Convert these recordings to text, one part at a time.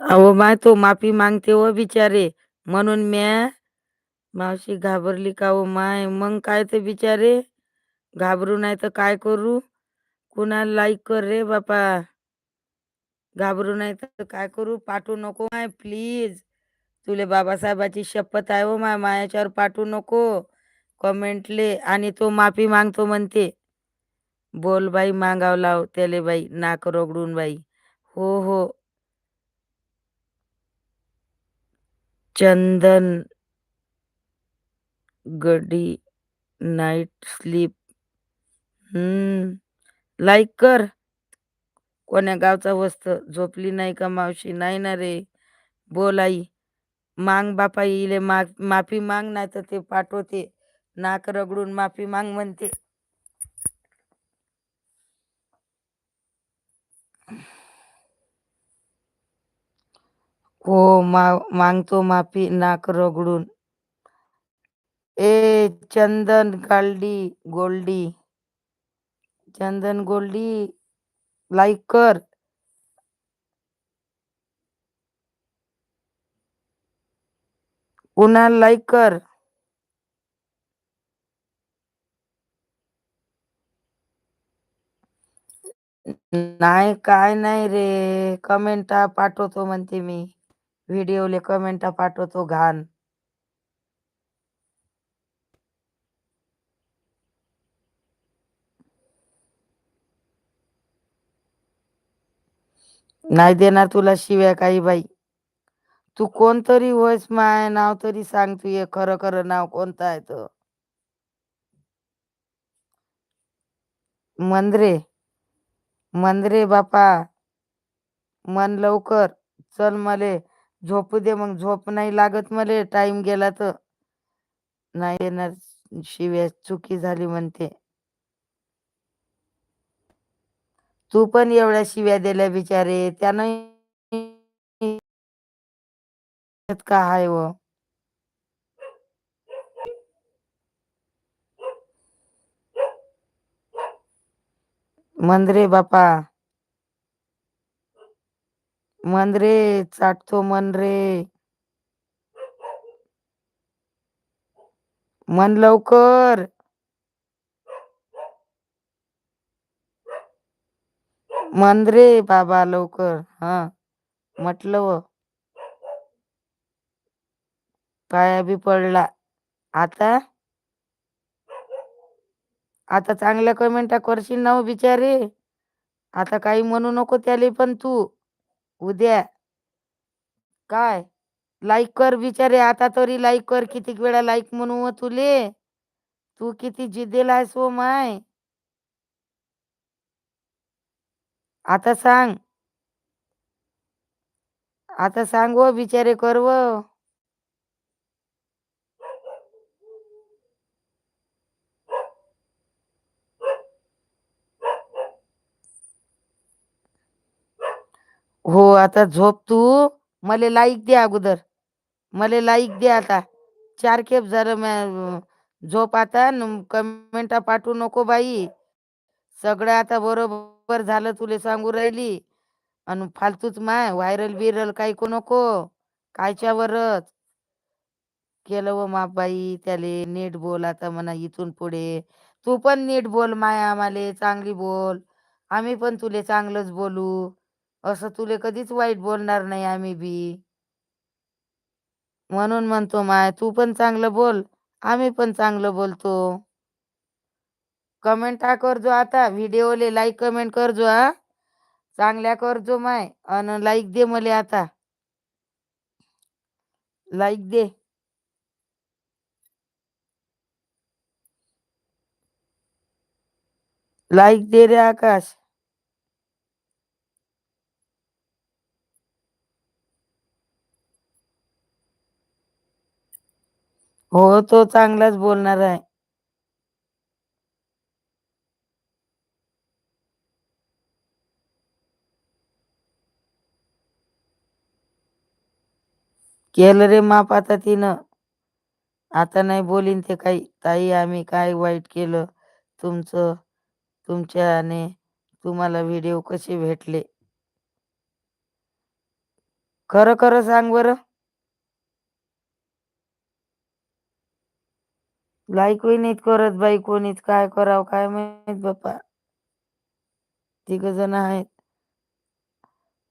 अहो माय तो माफी मागते व बिचारे. म्हणून म्या मावशी घाबरली का हो? माय मग काय ते बिचारे? घाबरू नाही तर काय करू? कुणाला लाईक कर रे बापा. घाबरू नाही तर काय करू? पाठवू नको माय प्लीज तुले बाबासाहेबाची शपथ आहे हो माय मायाच्यावर पाठवू नको. कमेंटले आणि तो माफी मागतो म्हणते. बोल बाई मागाव लाव त्याले बाई नाक रगडून बाई. हो हो. चंदन गडी नाईट स्लीप हम्म लाईक कर. कोण्या गावचा वस्त? झोपली नाही का मावशी? नाही ना रे. बोल आई. मांग बापा इले मा माफी मांग नाही तर ते पाठवते. नाक रगडून माफी मांग म्हणते. हो मा मागतो माफी नाक रगडून. ए चंदन गाल्डी गोल्डी. चंदन गोल्डी लाईक कर. कुणाल लाईक कर. नाही काय नाही रे. कमेंट पाठवतो म्हणते मी. व्हिडिओले कमेंट पाठवतो घाण. नाही देणार तुला शिव्या काही बाई. तू कोणतरी होयस माय नाव तरी सांग तू ये खरं खरं नाव कोणतं आहे तर मंद्रे मंद्रे बापा मन लवकर चल मले. झोपू दे मग झोप नाही लागत मले टाइम गेला तर नाही येणार शिव्या चुकी झाली म्हणते. तू पण एवढ्या शिव्या दिल्या बिचारे त्यानं का हाय व? मंद्रे बापा. मंद्रे चाटतो मन रे. मन लवकर. मन रे बाबा लवकर हा. म्हटलं व. पाया बी पडला. आता? आता चांगल्या कमेंटा करशील ना बिचारे? आता काही म्हणू नको त्याले पण तू. उद्या. काय? लाईक कर बिचारे आता तरी लाईक कर किती वेळा लाईक म्हणू व तुले तू किती जिद्देला आहेस हो माय. आता सांग. आता सांग व बिचारे कर हो आता झोप तू. मले लाईक दे अगोदर. मले लाईक दे आता. चार खेप झालं म्या झोप आता कमेंटा पाठवू नको बाई. सगळं आता बरोबर झालं तुले सांगू राहिली. आणि फालतूच माय व्हायरल बिरल काही को नको. कायच्यावरच केलं व मा बाई त्याले नीट बोल आता म्हणा इथून पुढे. तू पण नीट बोल माया आम्हाले चांगली बोल. आम्ही पण तुले चांगलंच बोलू. असं तुले कधीच वाईट बोलणार नाही आम्ही बी. म्हणून म्हणतो माय तू पण चांगलं बोल आम्ही पण चांगलं बोलतो. कमेंट हा करजो आता व्हिडिओले लाईक कमेंट करजो हा. चांगल्या करजो माय अन लाईक दे मले आता. लाईक दे. लाईक दे रे आकाश. हो तो चांगलाच बोलणार आहे. केलं रे माप आता तिनं. आता नाही बोलीन ते काही. ताई आम्ही काय वाईट केलं? तुमचं तुमच्याने तुम्हाला व्हिडिओ कसे भेटले? खरं खरं सांग बरं. लाईकही नाहीत करत बाई कोणीच काय करावं काय माहीत बाप्पा. तिघ जण आहेत.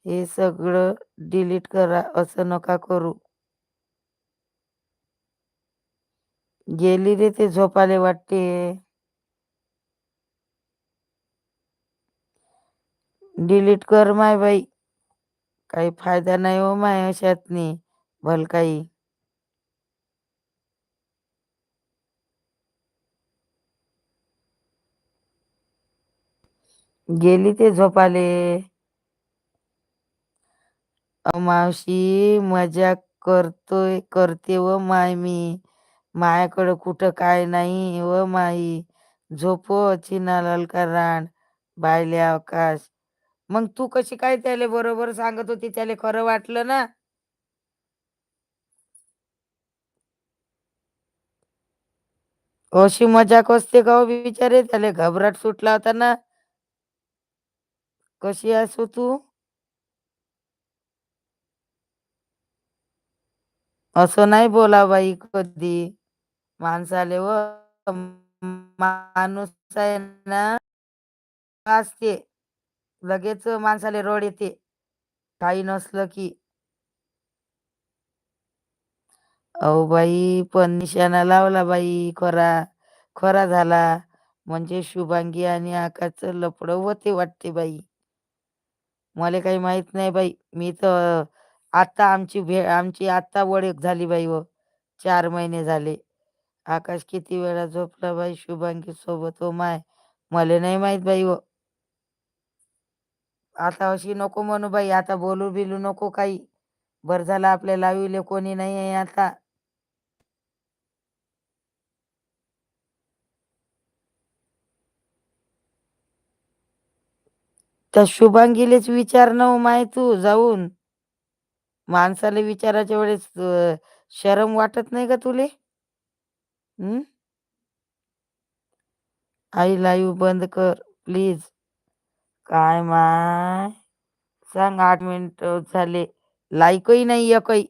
हे सगळं डिलीट करा असं नका करू. गेली रे ते झोपाले वाटते. डिलीट कर माय बाई. काही फायदा नाही हो माय अशातनी भल गेली ते झोपाले. मावशी मजा करतोय करते व माय मी. मायाकडं कुठं काय नाही व माई. झोपो चिना ललका रान बायले अवकाश. मग तू कशी काय त्याले बरोबर सांगत होती त्याले खरं वाटलं ना? अशी मजाक असते का हो बिचारे? त्याले घबराट सुटला होता ना? कशी असो तू? असं नाही बोला बाई कधी. माणसाले व माणूस आहे ना असते. लगेच माणसाले रड येते. काही नसलं की. अहो बाई पण निशाणा लावला बाई खरा. खरा झाला. म्हणजे शुभांगी आणि आकाशचं लपड होते वाटते बाई. मला काही माहीत नाही बाई. मी तर आत्ता आमची भे आमची आत्ता ओळख झाली बाई व चार महिने झाले. आकाश किती वेळा झोपला बाई शुभांगीसोबत सोबत हो माय. मला नाही माहीत बाई व आता अशी नको म्हणू बाई. आता बोलू बिलू नको काही. बर झालं आपल्या लावीले कोणी नाही आहे आता. त्या शुभांगीलेच विचार न हो माय तू जाऊन माणसाला विचाराच्या वेळेस अं, शरम वाटत नाही का तुले? आई लाईव्ह बंद कर प्लीज. काय माय? सांग आठ मिनिट झाले. लाईकही नाही एकही.